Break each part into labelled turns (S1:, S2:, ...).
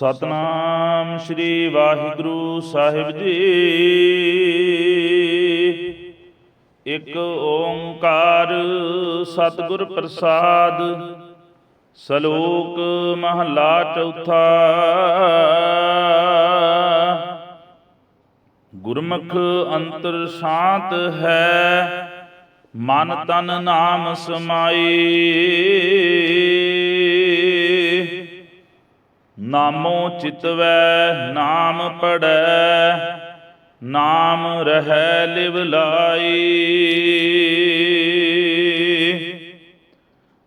S1: ਸਤਨਾਮ ਸ੍ਰੀ ਵਾਹਿਗੁਰੂ ਸਾਹਿਬ ਜੀ। ਇੱਕ ਓੰਕਾਰ ਸਤਿਗੁਰ ਪ੍ਰਸਾਦ, ਸ਼ਲੋਕ ਮਹਲਾ ਚੌਥਾ। ਗੁਰਮੁਖ ਅੰਤਰ ਸ਼ਾਂਤ ਹੈ, ਮਨ ਤਨ ਨਾਮ ਸਮਾਈ। ਨਾਮੋ ਚਿਤਵੈ, ਨਾਮ ਪੜੈ, ਨਾਮ ਰਹੈ ਲਿਵ ਲਾਈ।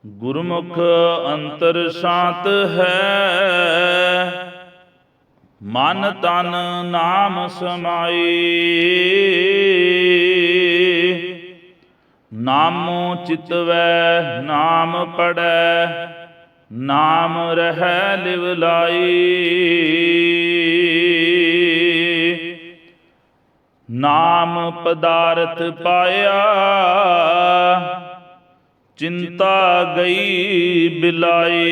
S1: ਗੁਰਮੁਖ ਅੰਤਰ ਸ਼ਾਂਤ ਹੈ, ਮਨ ਤਨ ਨਾਮ ਸਮਾਈ। ਨਾਮੋ ਚਿਤਵੈ, ਨਾਮ ਪੜੈ ਨਾਮ ਰਹੈ ਲਿਵ ਲਾਈ। ਨਾਮ ਪਦਾਰਥ ਪਾਇਆ, ਚਿੰਤਾ ਗਈ ਬਿਲਾਈ।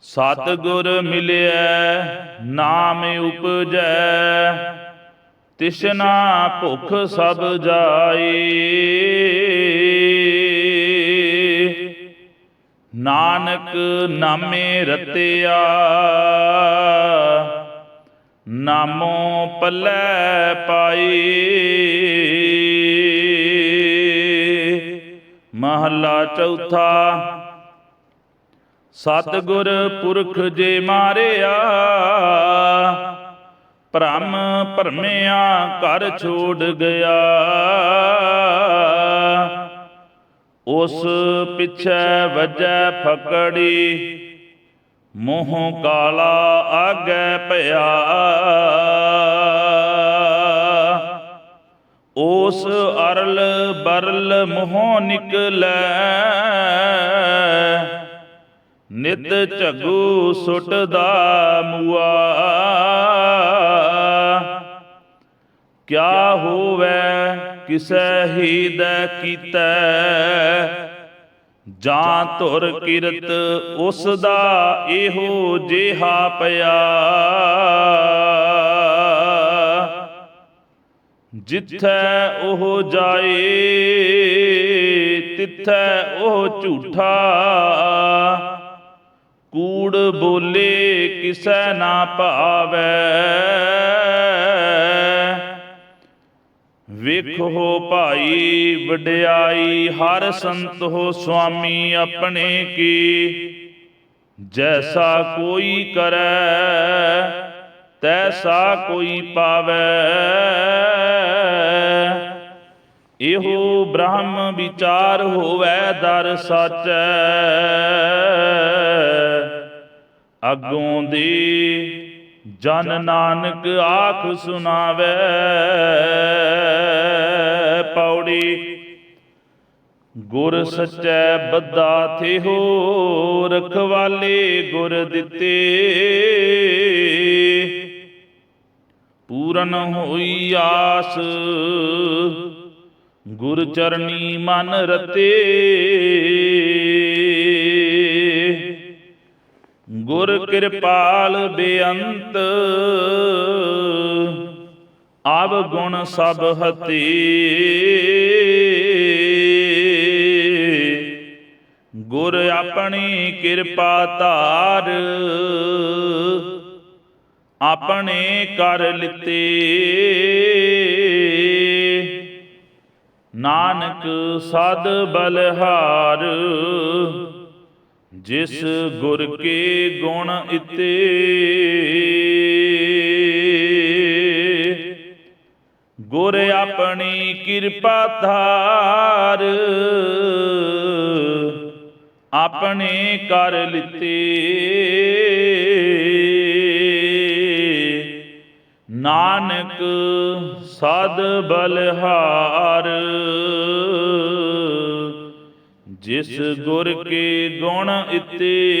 S1: ਸਤਿਗੁਰ ਮਿਲਿਆ ਨਾਮ ਉਪਜੈ, ਤਿਸ਼ਨਾ ਭੁਖ ਸਭ ਜਾਏ ਨਾਨਕ ਨਾਮੇ ਰਤਿਆ। ਨਾਮੋ ਪੱਲੇ ਪਾਈ। ਮਹੱਲਾ ਚੌਥਾ। ਸਤਿਗੁਰ ਪੁਰਖ ਜੇ ਮਾਰਿਆ, ਭ੍ਰਮ ਭਰਮਿਆ ਘਰ ਛੋੜ ਗਿਆ। ਉਸ ਪਿਛੈ ਵਜੈ ਫਕੜੀ। ਮੋਹ ਕਾਲਾ ਆਗੇ ਭਇਆ ਉਸ ਅਰਲ ਬਰਲ ਮੋਹ ਨਿਕਲੈ। ਨਿਤ ਝਗੂ ਸੁਟਦਾ ਮੂਆ। ਕਿਆ ਹੋਵੇ ਕਿਸੈ ਹੀਦੈ ਕੀਤੈ। ਜਾਂ ਧੁਰ ਕਿਰਤ ਉਸ ਦਾ ਇਹੋ ਜਿਹਾ ਪਿਆ। ਜਿੱਥੈ ਉਹ ਜਾਏ, ਤਿੱਥੈ ਉਹ ਝੂਠਾ। ਕੂੜ ਬੋਲੇ ਕਿਸੈ ਨਾ ਭਾਵੈ। ਵੇਖੋ ਭਾਈ ਵਡਿਆਈ, ਹਰ ਸੰਤ ਹੋ ਸੁਆਮੀ ਆਪਣੇ ਕੀ। ਜੈਸਾ ਕੋਈ ਕਰੈ, ਤੈਸਾ ਕੋਈ ਪਾਵੈ। ਇਹੋ ਬ੍ਰਹਮ ਵਿਚਾਰ ਹੋਵੇ, ਦਰ ਸੱਚ। ਅਗੋਂ ਦੀ ਜਨ ਨਾਨਕ ਆਖ ਸੁਣਾਵੇ। ਪੌੜੀ। ਗੁਰ ਸੱਚੈ ਬੱਦਾ ਥਿਹੋ, ਰਖਵਾਲੇ ਗੁਰ ਦਿੱਤੇ। ਪੂਰਨ ਹੋਈ ਆਸ, ਗੁਰ ਚਰਨੀ ਮਨ ਰਤੇ। ਗੁਰ ਕਿਰਪਾਲ ਬੇਅੰਤ ਆਵ ਗੁਣ ਸਭ ਹਤੀ। ਗੁਰ ਆਪਣੀ ਕਿਰਪਾ ਧਾਰ, ਆਪਣੇ ਕਰ ਲਿਤੇ। ਨਾਨਕ ਸਦ ਬਲਹਾਰ, ਜਿਸ ਗੁਰ ਕੇ ਗੁਣ ਇਤੇ। ਗੁਰ ਆਪਣੀ ਕਿਰਪਾ ਧਾਰ। ਆਪਣੇ ਕਰ ਲਿਤੇ। ਨਾਨਕ ਸਦ ਬਲਹਾਰ। ਜਿਸ ਗੁਰ ਕੇ ਗੁਣ ਇਤੇ।